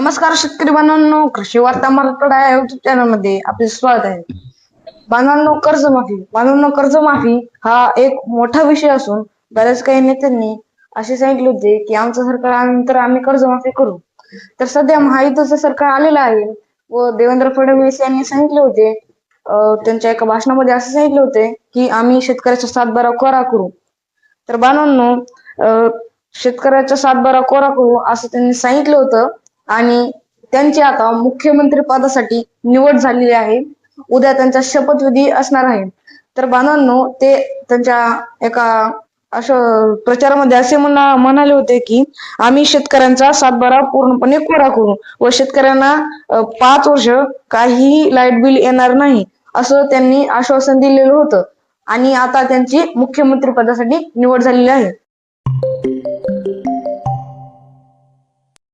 नमस्कार शेतकरी बांधवांनो कृषी वार्ता मराठवाडा या युट्यूब चॅनलमध्ये आपले स्वागत आहे. बांधवांनो कर्जमाफी. बांधवांनो कर्जमाफी हा एक मोठा विषय असून बऱ्याच काही नेत्यांनी असे सांगितले होते की आमचं सरकार आल्यानंतर आम्ही कर्जमाफी करू. तर सध्या महायुतीचं सरकार आलेलं आहे व देवेंद्र फडणवीस यांनी सांगितले होते त्यांच्या एका भाषणामध्ये असं सांगितले होते की आम्ही शेतकऱ्याचा सातबारा कोरा करू. तर बांधवांनो शेतकऱ्याचा सातबारा कोरा करू असं त्यांनी सांगितलं होतं. आणि त्यांची आता मुख्यमंत्री पदासाठी निवड झालेली आहे. उद्या त्यांचा शपथविधी असणार आहे. तर बांधवांनो ते त्यांच्या एका असं प्रचारामध्ये असे म्हणा म्हणाले होते की आम्ही शेतकऱ्यांचा सातबारा पूर्णपणे कोरा करू व शेतकऱ्यांना पाच वर्ष काहीही लाइट बिल येणार नाही असं त्यांनी आश्वासन दिलेलं होतं. आणि आता त्यांची मुख्यमंत्री पदासाठी निवड झालेली आहे.